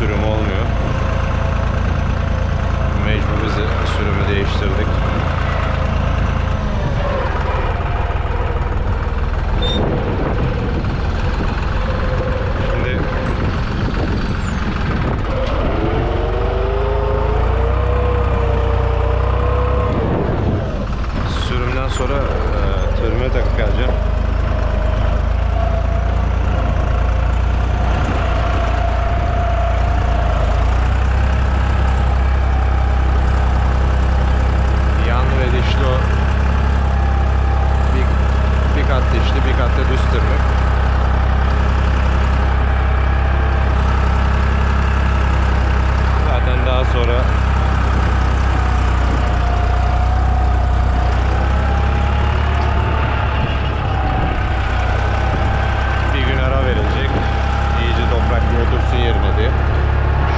sürüm olmuyor. Mecbur biz sürümü değiştirdik. Şimdi sürümden sonra e, törüme takıp geleceğim. Yan ve dişli o bir, bir kat dişli bir kat da düz tırmık. Zaten daha sonra bir gün ara verilecek. İyice toprak bir otursun yerine diye.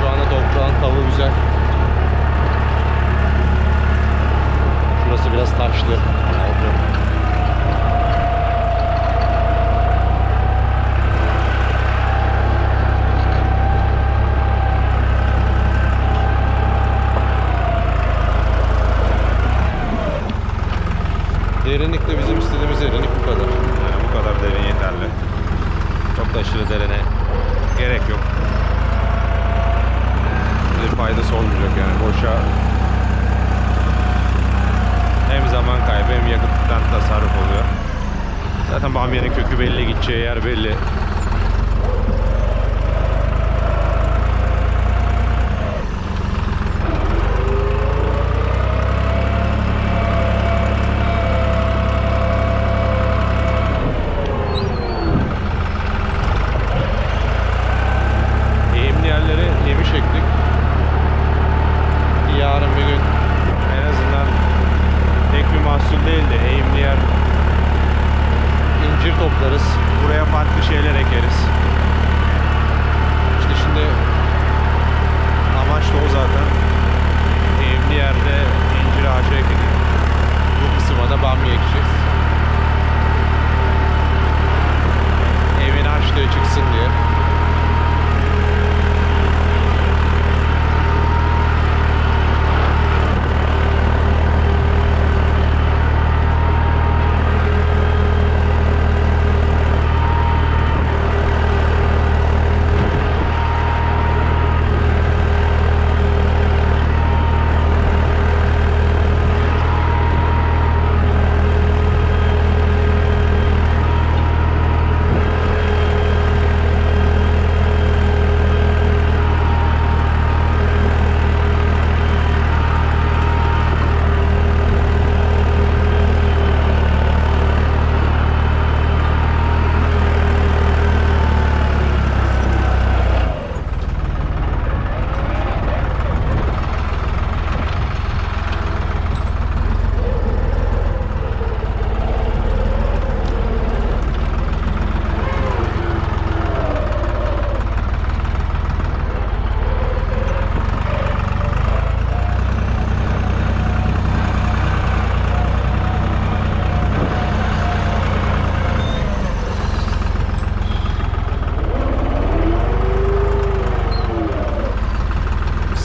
Şu anda toprağın tavuğu güzel. Şurası biraz taşlı. Altı. Derinlik de bizim istediğimiz derinlik bu kadar. Yani bu kadar derin yeterli. Çok da aşırı derine gerek yok. Bir faydası olmayacak yani boşa hem zaman kaybı hem yakıttan tasarruf oluyor. Zaten bamyanın kökü belli, gideceği yer belli. Toplarız. Buraya farklı şeyler ekeriz. İşte şimdi amaç da o zaten. Eğimli yerde incir ağacı ektik. Bu kısma da bamya ekeceğiz. Evin açlığı çıksın diye.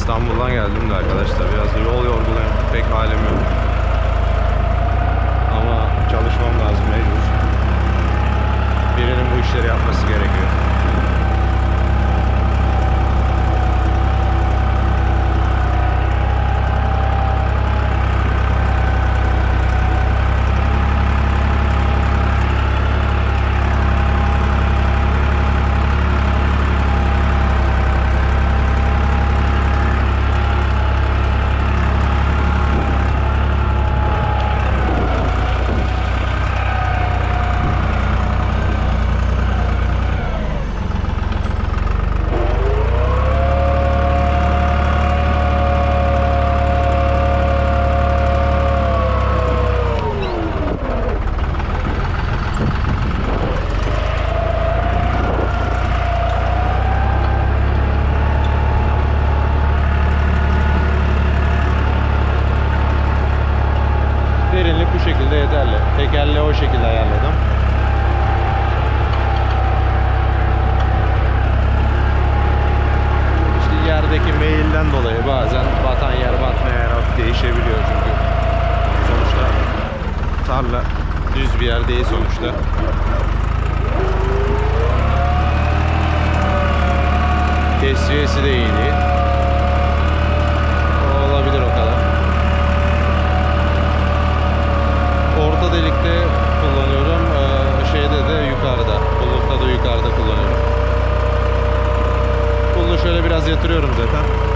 İstanbul'dan geldim de arkadaşlar. Biraz da yol yorgunuyum. Pek halim yok. Ama çalışmam lazım mecbur. Birinin bu işleri yapması gerekiyor. Bazen batan yer batmayan yer değişebiliyor çünkü. Sonuçta tarla düz bir yer değil sonuçta. Tesviyesi de iyi değil. O olabilir o kadar. Orta delikte kullanıyorum. Ee, şeyde de yukarıda. Bullukta da yukarıda kullanıyorum. Pullu şöyle biraz yatırıyorum zaten.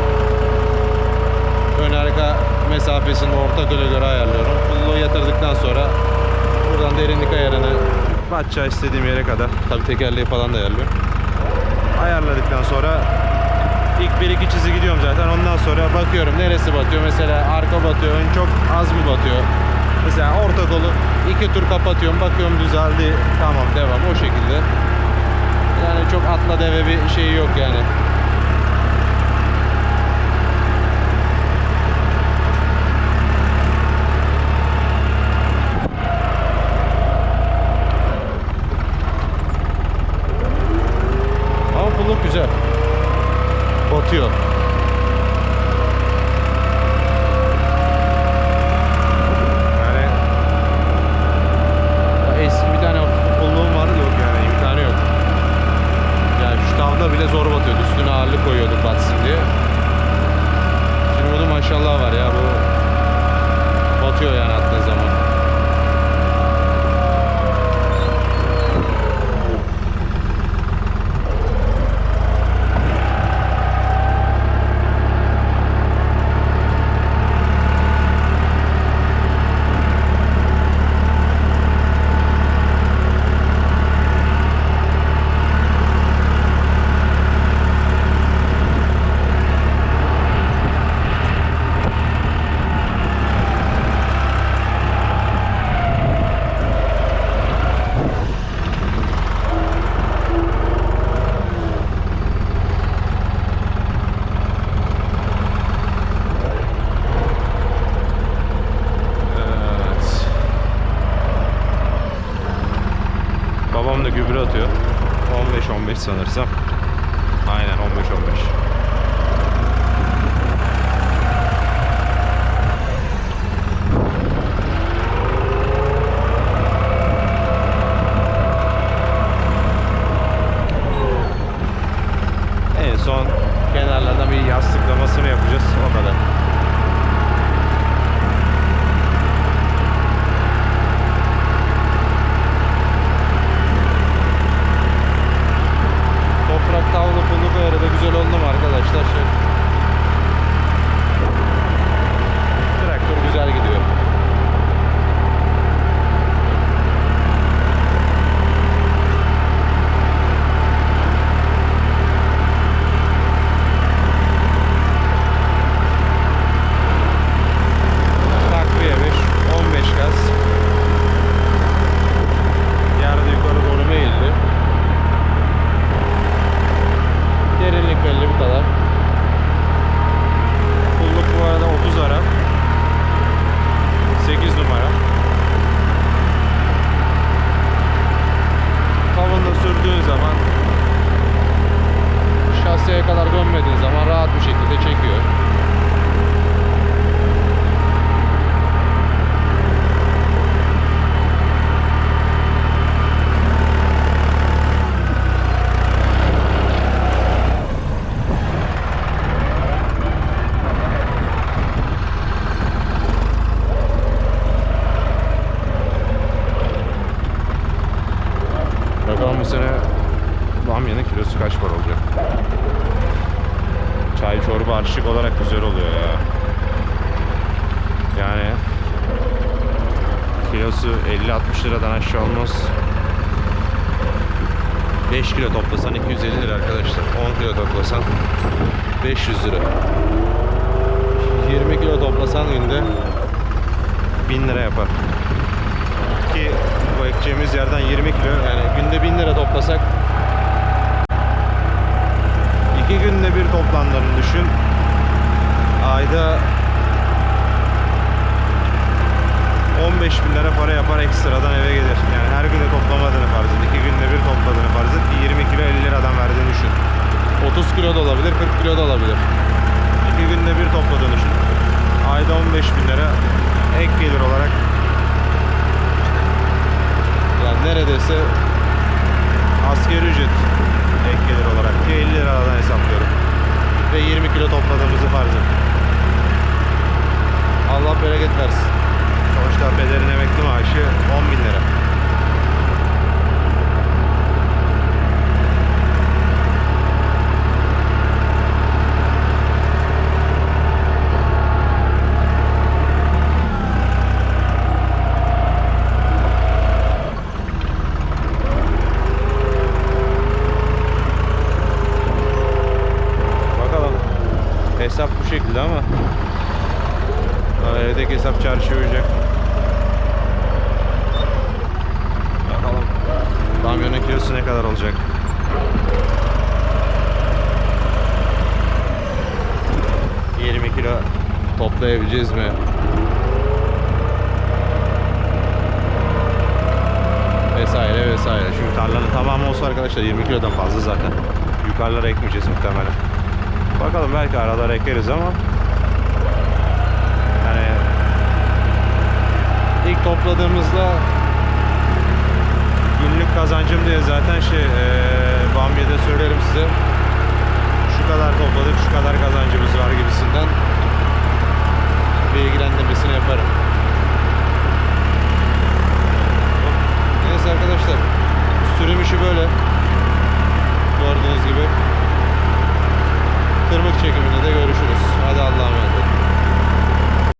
Ön arka mesafesini orta göre göre ayarlıyorum. Pullu yatırdıktan sonra buradan derinlik ayarını batacağı istediğim yere kadar. Tabi tekerleği falan da ayarlıyorum. Ayarladıktan sonra ilk bir iki çizgi gidiyorum zaten. Ondan sonra bakıyorum neresi batıyor. Mesela arka batıyor, ön çok az mı batıyor? Mesela orta kolu iki tur kapatıyorum. Bakıyorum düzeldi. Tamam devam o şekilde. Yani çok atla deve bir şey yok yani. Ama pulluk güzel. Batıyor. кондиціонер взяв. Arkadaşlar? Şey. Traktör güzel gidiyor. Takviye 5, 15 gaz. Yerde yukarı doğru meyilli. Derinlik belli bu kadar. Pulluk bu arada 30 ara. 8 numara. Tavanla sürdüğün zaman şaseye kadar dönmediğin zaman rahat bir şekilde çekiyor. Bakalım bu sene bamyanın kilosu kaç para olacak? Çay çorba harçlık olarak güzel oluyor ya. Yani kilosu 50-60 liradan aşağı olmaz. 5 kilo toplasan 250 lira arkadaşlar. 10 kilo toplasan 500 lira. 20 kilo toplasan günde 1000 lira yapar. Ki bu ekeceğimiz yerden 20 kilo yani günde 1000 lira toplasak iki günde bir toplandığını düşün. Ayda 15 bin lira para yapar ekstradan eve gelir. Yani her günde toplamadığını farz et. iki günde bir topladığını farz et. ki 20 kilo 50 liradan verdiğini düşün. 30 kilo da olabilir, 40 kilo da olabilir. 2 iki günde bir topladığını düşün. Ayda 15 bin lira ek gelir olarak yani neredeyse asgari ücret ek gelir olarak ki 50 liradan hesaplıyorum. Ve 20 kilo topladığımızı farz et. Allah bereket versin. Sonuçta pederin emekli maaşı 10 bin lira. Bakalım. Hesap bu şekilde ama Daha evdeki hesap çarşıya uyacak. Bakalım. Kamyonun kilosu ne kadar olacak? ...20 kilo toplayabileceğiz mi? Vesaire vesaire. Çünkü tarlanın tamamı olsa arkadaşlar 20 kilodan fazla zaten. Yukarılara ekmeyeceğiz muhtemelen. Bakalım belki aralara ekeriz ama yani ilk topladığımızda günlük kazancım diye zaten şey eee Bambi'de söylerim size şu kadar topladık şu kadar kazancımız var gibisinden bilgilendirmesini yaparım. Neyse arkadaşlar sürüm işi böyle gördüğünüz gibi tırmık çekiminde de görüşürüz. Hadi Allah'a emanet olun.